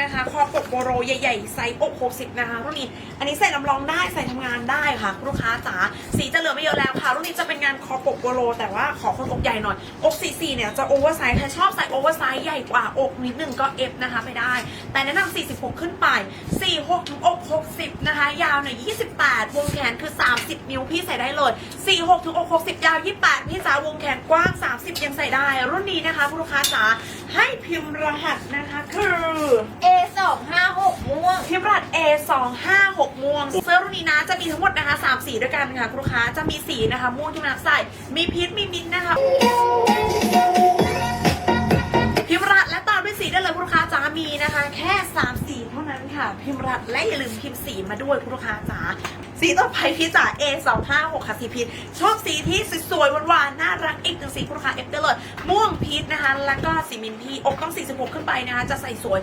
นะคะ คอปกโบโรใหญ่ๆไซส์อก60 นะคะ รุ่นนี้ อันนี้ใส่ลำลองได้ใส่ทำงานได้ค่ะคุณลูกค้าจ๋าสีจะเหลือไม่เยอะแล้วค่ะ รุ่นนี้จะเป็นงานคอปกโบโร แต่ว่าขอคนอกใหญ่หน่อย อก44เนี่ยจะโอเวอร์ไซส์ใครชอบใส่โอเวอร์ไซส์ใหญ่กว่าอกนิดนึงก็เอฟนะคะไม่ได้ แต่แนะนำ46 ขึ้นไป 46ถึงอก60 นะคะ ยาวหน่อย28 วงแขนคือ 30 นิ้วพี่ใส่ได้เลย 46ถึงอก60 ยาว 28 พี่จ๋าวงแขนกว้าง 30 ยังใส่ได้ รุ่นนี้นะคะคุณลูกค้าจ๋า ให้พิมพ์รหัสนะคะคือ A สองห้าหกม่วง พิมพ์รหัส A 2 5 6ม่วง เสื้อรุ่นนี้นะจะมีทั้งหมดนะคะ3สีด้วยกันค่ะคุณลูกค้าจะมีสีนะคะม่วงที่มันใส่ มีพีชมีมิ้นท์นะคะ พิมพ์รหัสและตามด้วยสีได้เลยคุณลูกค้าจ๋ามีนะคะ แค่3สีเท่านั้นค่ะ พิมพ์รหัสและอย่าลืมพิมพ์สีมาด้วยคุณลูกค้าจ๋าสีต่อไปพี่จ๋า A 2 5 6ค่ะสีพีชชอบสีที่สวยๆหวานๆน่ารัก อีกหนึ่งสีคุณลูกค้าเอฟได้เลยม่วงพีชนะคะ แล้วก็สีมินทีอกต้อง 46 ขึ้นไปนะคะ จะใส่สวย